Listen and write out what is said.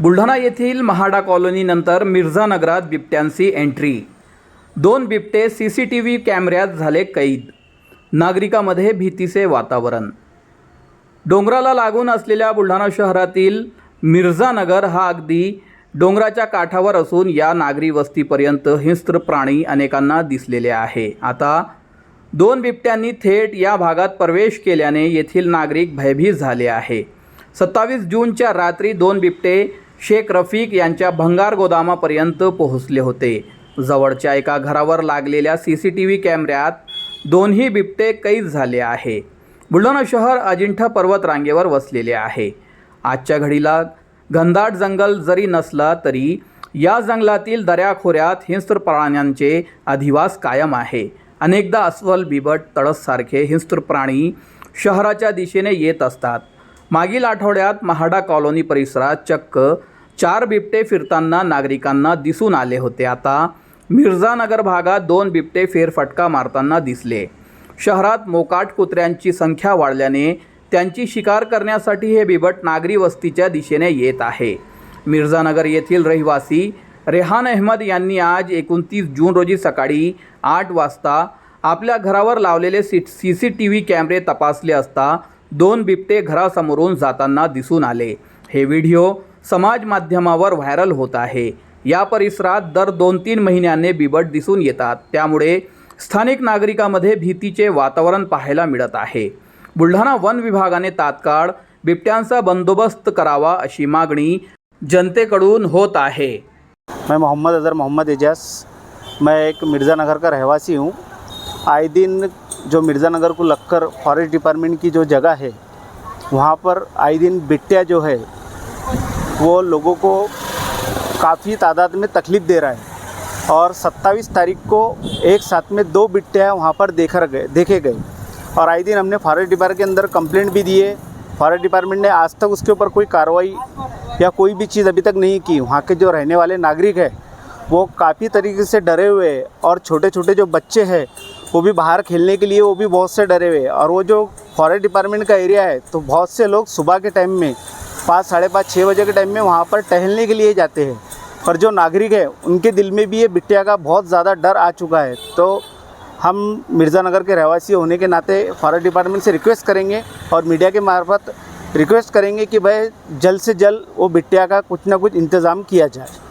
बुलढाणा येथील महाडा कॉलनीनंतर मिर्झानगरात बिबट्यांची एंट्री. दोन बिबटे सी सी टी व्ही कॅमेऱ्यात झाले कैद. नागरिकामध्ये भीतीचे वातावरण. डोंगराला लागून असलेल्या बुलढाणा शहरातील मिर्झानगर हा अगदी डोंगराच्या काठावर असून या नागरी वस्तीपर्यंत हिंस्त्र प्राणी अनेकांना दिसलेले आहे. आता दोन बिबट्यांनी थेट या भागात प्रवेश केल्याने येथील नागरिक भयभीत झाले आहे. सत्तावीस जूनच्या रात्री दोन बिबटे शेख रफीक यांच्या भंगार गोदामापर्यंत पोहोचले होते. जवळच्या एका घरावर लागलेल्या सी सी टी व्ही कॅमेऱ्यात दोन्ही बिबटे कैद झाले आहे. बुलढाणा शहर अजिंठा पर्वत रांगेवर वसलेले आहे. आजच्या घडीला घनदाट जंगल जरी नसला तरी या जंगलातील दऱ्याखोऱ्यात हिंस्त्र प्राण्यांचे अधिवास कायम आहे. अनेकदा अस्वल बिबट तळससारखे हिंस्त्र प्राणी शहराच्या दिशेने येत असतात. मागील आठवड्यात महाडा कॉलनी परिसरात चक्क चार बिबटे फिरताना नागरिकांना दिसून आले होते. आता मिर्झानगर भागात दोन बिबटे फेरफटका मारताना दिसले. शहरात मोकाट कुत्र्यांची संख्या वाढल्याने त्यांची शिकार करण्यासाठी हे बिबट नागरी वस्तीच्या दिशेने येत आहे. मिर्झानगर येथील रहिवासी रेहान अहमद यांनी आज एकोणतीस जून रोजी सकाळी आठ वाजता आपल्या घरावर लावलेले C C C T V कॅमेरे तपासले असता दोन बिबटे घरासमोरून जाताना दिसून आले. हे व्हिडिओ समाज माध्यमावर व्हायरल होत आहे. या परिसरात दर दोन तीन महिन्यांनी बिबट दिसून येतात. त्यामुळे स्थानिक नागरिकांमध्ये भीतीचे वातावरण पाहायला मिळत आहे. बुलढाणा वन विभागाने तात्काळ बिबट्यांचा बंदोबस्त करावा अशी मागणी जनतेकडून होत आहे. मैं मोहम्मद अज़हर मोहम्मद एजाज. मैं एक मिर्झानगर का रहवासी हूँ. आए दिन जो मिर्ज़ा नगर को लगकर फॉरेस्ट डिपार्टमेंट की जो जगह है, वहाँ पर आए दिन बिट्टिया जो है, वो लोगों को काफ़ी तादाद में तकलीफ़ दे रहा है। और 27 तारीख को एक साथ में दो बिट्टिया वहाँ पर देखा गए, देखे गए। और आए दिन हमने फॉरेस्ट डिपार्टमेंट के अंदर कंप्लेंट भी दिए। फॉरेस्ट डिपार्टमेंट ने आज तक उसके ऊपर कोई कार्रवाई या कोई भी चीज़ अभी तक नहीं की। वहाँ के जो रहने वाले नागरिक हैं, वो काफ़ी तरीके से डरे हुए और छोटे छोटे जो बच्चे हैं वो भी बाहर खेलने के लिए वो भी बहुत से डरे हुए और वो जो फॉरेस्ट डिपार्टमेंट का एरिया है तो बहुत से लोग सुबह के टाइम में, पाँच, साढ़े पाँच छः बजे के टाइम में वहाँ पर टहलने के लिए जाते हैं। पर जो नागरिक है, उनके दिल में भी ये बिटिया का बहुत ज़्यादा डर आ चुका है। तो हम मिर्ज़ानगर के रहवासी होने के नाते फॉरेस्ट डिपार्टमेंट से रिक्वेस्ट करेंगे और मीडिया के मार्फत रिक्वेस्ट करेंगे कि भाई जल्द से जल्द वो बिटिया का कुछ ना कुछ इंतज़ाम किया जाए।